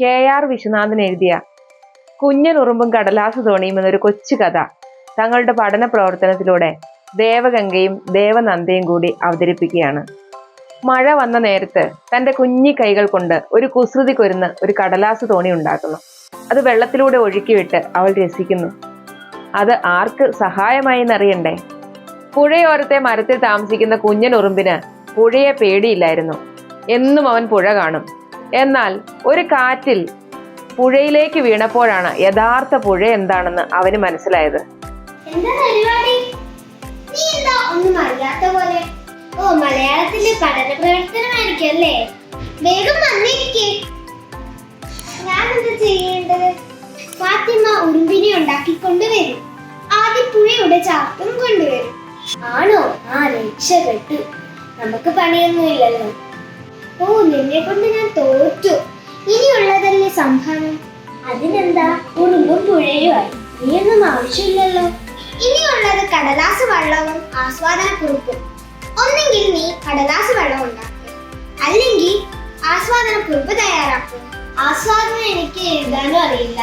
K R Viswanathan എഴുതിയ കുഞ്ഞനുറുമ്പും കടലാസ് തോണിയും എന്നൊരു കൊച്ചു കഥ തങ്ങളുടെ പഠന പ്രവർത്തനത്തിലൂടെ ദേവഗംഗയും ദേവനന്ദയും കൂടി അവതരിപ്പിക്കുകയാണ്. മഴ വന്ന നേരത്ത് തന്റെ കുഞ്ഞി കൈകൾ കൊണ്ട് ഒരു കുസൃതി കൊരുന്ന് ഒരു കടലാസ് തോണി ഉണ്ടാക്കുന്നു. അത് വെള്ളത്തിലൂടെ ഒഴുക്കിവിട്ട് അവൾ രസിക്കുന്നു. അത് ആർക്ക് സഹായമായി എന്നറിയണ്ടേ? പുഴയോരത്തെ മരത്തിൽ താമസിക്കുന്ന കുഞ്ഞൻ ഉറുമ്പിന് പുഴയെ പേടിയില്ലായിരുന്നു. എന്നും അവൻ പുഴ കാണും. എന്നാൽ ഒരു കാറ്റിൽ പുഴയിലേക്ക് വീണപ്പോഴാണ് യഥാർത്ഥ പുഴ എന്താണെന്ന് അവന് മനസ്സിലായത്. വേഗം ഞാൻ ഫാത്തിമ പുഴയുടെ ആണോ? ആ രക്ഷ കെട്ടു. നമുക്ക് പണിയൊന്നുമില്ലല്ലോ. ഓ നിന്നെ കൊണ്ട് ഞാൻ തോറ്റു. ഇനിയുള്ളതല്ലേ സംഭവം? അതിനെന്താ? ഉറുമ്പും പുഴയുമായി ഒന്നും ആവശ്യമില്ലല്ലോ. ഇനിയുള്ളത് കടലാസ് വെള്ളവും ആസ്വാദന കുറിപ്പും ഒന്നെങ്കിൽ നീ കടലാസ് വെള്ളം ഉണ്ടാക്കുക അല്ലെങ്കിൽ ആസ്വാദന കുറിപ്പ് തയ്യാറാക്കുക ആസ്വാദനം എനിക്ക് എഴുതാനും അറിയില്ല.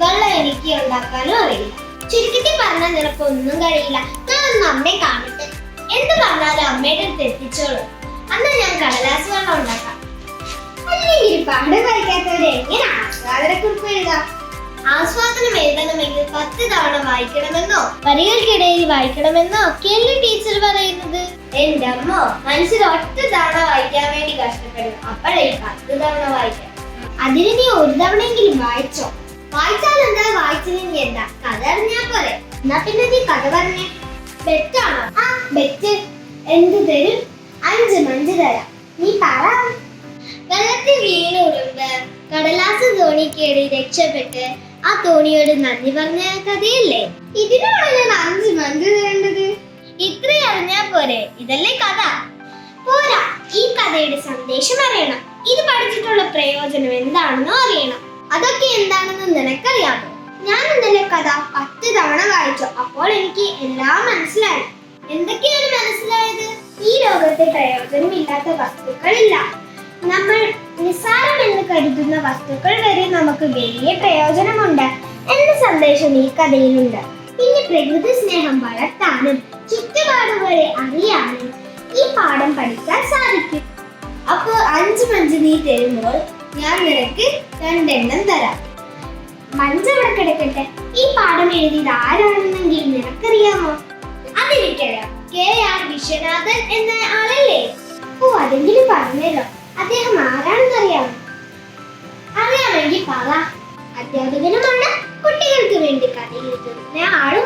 വെള്ളം എനിക്ക് ഉണ്ടാക്കാനും അറിയില്ല. ചുരുക്കത്തിൽ പറഞ്ഞാൽ നിനക്കൊന്നും കഴിയില്ല. ഞാൻ ഒന്ന് അമ്മയെ കാണട്ടെ. എന്ത് പറഞ്ഞാലും അമ്മയുടെ അടുത്ത് എത്തിച്ചോളൂ. അന്ന് ഞാൻ കടലാസ് വെള്ളം ഉണ്ടാക്കാം. അല്ലെങ്കിൽ പാഠം വായിക്കാത്തവരെ എങ്ങനെ ആസ്വാദനക്കുറിപ്പ് എഴുതാം? ആസ്വാദനം എഴുതണമെങ്കിൽ പത്ത് തവണ വായിക്കണമെന്നോ? വരികൾക്കിടയിൽ വായിക്കണമെന്നോ? ഒക്കെയല്ലേ ടീച്ചർ പറയുന്നത്? എന്റെ അമ്മ മനസ്സിൽ ഒറ്റ തവണ വായിക്കാൻ വേണ്ടി കഷ്ടപ്പെടും. അപ്പോഴേ പത്ത് തവണ വായിക്കാം. അതിന് നീ ഒരു തവണയെങ്കിലും വായിച്ചോ. വായിച്ചാൽ എന്താ? വായിച്ചില്ലെങ്കിൽ എന്താ? കഥ അറിഞ്ഞാ പോരെ. എന്നാ പിന്നെ നീ കഥ പറഞ്ഞേ. ബെറ്റാണോ? ആ ബെറ്റ്. എന്ത് തരും. അഞ്ച് മഞ്ച് തരാം. നീ പറ. വെള്ളത്തിൽ വീണ് ഉറുമ്പ് കടലാസ് തോണി കേറി രക്ഷപ്പെട്ട് ആ തോണിയോട് നന്ദി പറഞ്ഞ കഥയല്ലേ? ഇതിനാണ് ഞാൻ അഞ്ച് മഞ്ച് തരേണ്ടത്. ഇത്ര അറിഞ്ഞാ പോരെ ഇതല്ലേ കഥ? പോരാ ഈ കഥയുടെ സന്ദേശം അറിയണം. ഇത് പഠിച്ചിട്ടുള്ള പ്രയോജനം എന്താണെന്ന് അറിയണം. അതൊക്കെ എന്താണെന്ന് നിനക്കറിയാമോ? ഞാൻ ഇന്നലെ കഥ പത്ത് തവണ വായിച്ചു. അപ്പോൾ എനിക്ക് എല്ലാം മനസ്സിലായി. എന്തൊക്കെയാണ് മനസ്സിലായത്? ഈ ലോകത്തെ പ്രയോജനമില്ലാത്ത വസ്തുക്കളില്ല. നമ്മൾ നിസ്സാരമെന്ന് കരുതുന്ന വസ്തുക്കൾ വരെ നമുക്ക് വലിയ പ്രയോജനമുണ്ട് എന്ന സന്ദേശം ഈ കഥയിലുണ്ട്. പിന്നെ പ്രകൃതി സ്നേഹം വളർത്താനും ചുറ്റുപാടുകളെ അറിയാനും ഈ പാഠം പഠിക്കാൻ സാധിക്കും. അപ്പോൾ അഞ്ച് മഞ്ച് നീ തരുമ്പോൾ ഞാൻ നിനക്ക് രണ്ടെണ്ണം തരാം. മഞ്ച് അവിടെ കിടക്കട്ടെ? ഈ പാഠം എഴുതിയത് ആരാണെന്നെങ്കിൽ നിനക്കറിയാമോ? കെ ആർ വിശ്വനാഥൻ എന്ന ആളല്ലേ? ഓ അതെങ്കിലും പറഞ്ഞല്ലോ അദ്ദേഹം ആരാണെന്ന് അറിയാമോ അറിയാമെങ്കിൽ പറ. അധ്യാപകനുമാണ് കുട്ടികൾക്ക് വേണ്ടി കഥ എഴുതുന്ന ആളുമാണ്